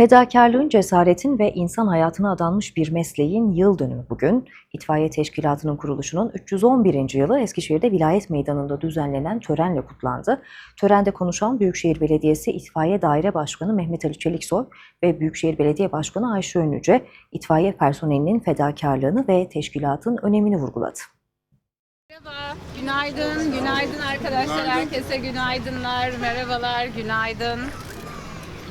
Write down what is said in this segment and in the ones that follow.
Fedakarlığın, cesaretin ve insan hayatına adanmış bir mesleğin yıl dönümü bugün. İtfaiye Teşkilatı'nın kuruluşunun 311. yılı Eskişehir'de Vilayet Meydanı'nda düzenlenen törenle kutlandı. Törende konuşan Büyükşehir Belediyesi İtfaiye Daire Başkanı Mehmet Ali Çeliksoy ve Büyükşehir Belediye Başkanı Ayşe Önlüce, itfaiye personelinin fedakarlığını ve teşkilatın önemini vurguladı. Merhaba, günaydın, günaydın arkadaşlar. Herkese günaydınlar, merhabalar, günaydın.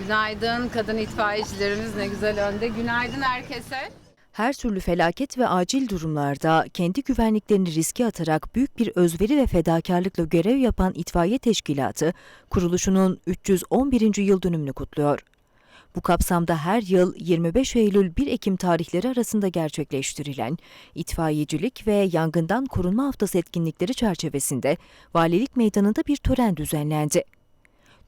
Günaydın kadın itfaiyecilerimiz ne güzel önde. Günaydın herkese. Her türlü felaket ve acil durumlarda kendi güvenliklerini riske atarak büyük bir özveri ve fedakarlıkla görev yapan itfaiye teşkilatı kuruluşunun 311. yıl dönümünü kutluyor. Bu kapsamda her yıl 25 Eylül 1 Ekim tarihleri arasında gerçekleştirilen itfaiyecilik ve yangından korunma haftası etkinlikleri çerçevesinde Valilik Meydanı'nda bir tören düzenlendi.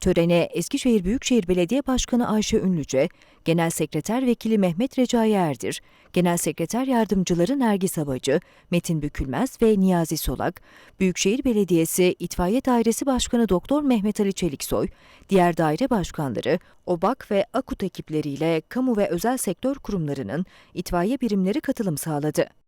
Törene Eskişehir Büyükşehir Belediye Başkanı Ayşe Ünlüce, Genel Sekreter Vekili Mehmet Recai Erdir, Genel Sekreter Yardımcıları Nergis Havacı, Metin Bükülmez ve Niyazi Solak, Büyükşehir Belediyesi İtfaiye Dairesi Başkanı Doktor Mehmet Ali Çeliksoy, diğer daire başkanları, OBAK ve AKUT ekipleriyle kamu ve özel sektör kurumlarının itfaiye birimleri katılım sağladı.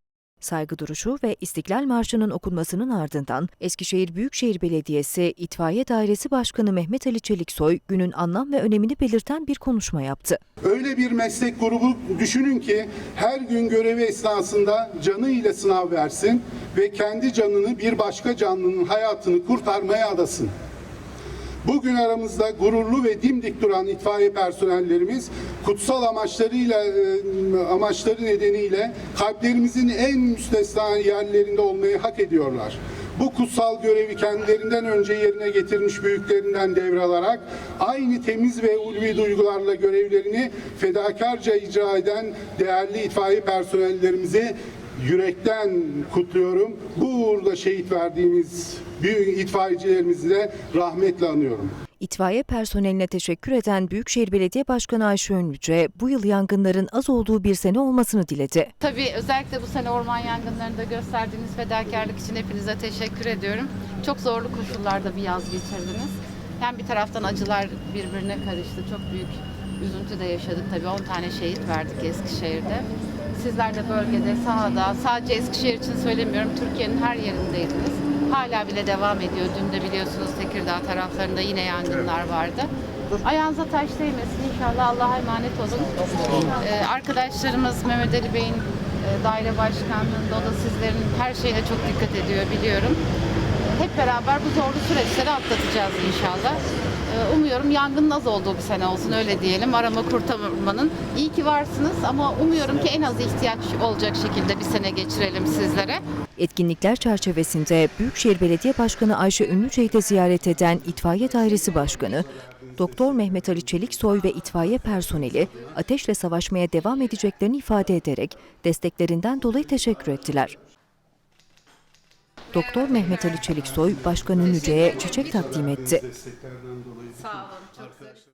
Saygı duruşu ve İstiklal Marşı'nın okunmasının ardından Eskişehir Büyükşehir Belediyesi İtfaiye Dairesi Başkanı Mehmet Ali Çeliksoy günün anlam ve önemini belirten bir konuşma yaptı. Öyle bir meslek grubu düşünün ki her gün görevi esnasında canı ile sınav versin ve kendi canını bir başka canlının hayatını kurtarmaya adasın. Bugün aramızda gururlu ve dimdik duran itfaiye personellerimiz kutsal amaçlarıyla e, amaçları nedeniyle kalplerimizin en müstesna yerlerinde olmayı hak ediyorlar. Bu kutsal görevi kendilerinden önce yerine getirmiş büyüklerinden devralarak aynı temiz ve ulvi duygularla görevlerini fedakarca icra eden değerli itfaiye personellerimizi yürekten kutluyorum. Bu uğurda şehit verdiğimiz büyük itfaiyecilerimizi de rahmetle anıyorum. İtfaiye personeline teşekkür eden Büyükşehir Belediye Başkanı Ayşe Önlüce, bu yıl yangınların az olduğu bir sene olmasını diledi. Tabii özellikle bu sene orman yangınlarında gösterdiğiniz fedakarlık için hepinize teşekkür ediyorum. Çok zorlu koşullarda bir yaz geçirdiniz. Hem bir taraftan acılar birbirine karıştı. Çok büyük üzüntü de yaşadık tabii. 10 tane şehit verdik Eskişehir'de. Sizler de bölgede, sahada, sadece Eskişehir için söylemiyorum, Türkiye'nin her yerindeydiniz. Hala bile devam ediyor. Dün de biliyorsunuz Tekirdağ taraflarında yine yangınlar vardı. Ayağınıza taş değmesin inşallah Allah'a emanet olun. Ee, arkadaşlarımız Mehmet Ali Bey'in e, daire başkanlığında o da sizlerin her şeyine çok dikkat ediyor biliyorum. Hep beraber bu zorlu süreçleri atlatacağız inşallah. Ee, Umuyorum yangının az olduğu bir sene olsun öyle diyelim. Arama kurtarmanın. İyi ki varsınız ama umuyorum ki en az ihtiyaç olacak şekilde bir sene geçirelim sizlere. Etkinlikler çerçevesinde Büyükşehir Belediye Başkanı Ayşe Ünlüce'yi de ziyaret eden İtfaiye Dairesi Başkanı, Doktor Mehmet Ali Çeliksoy ve itfaiye personeli ateşle savaşmaya devam edeceklerini ifade ederek desteklerinden dolayı teşekkür ettiler. Doktor Mehmet Ali Çeliksoy, Başkan Ünlüce'ye çiçek takdim etti. Sağ olun. Çok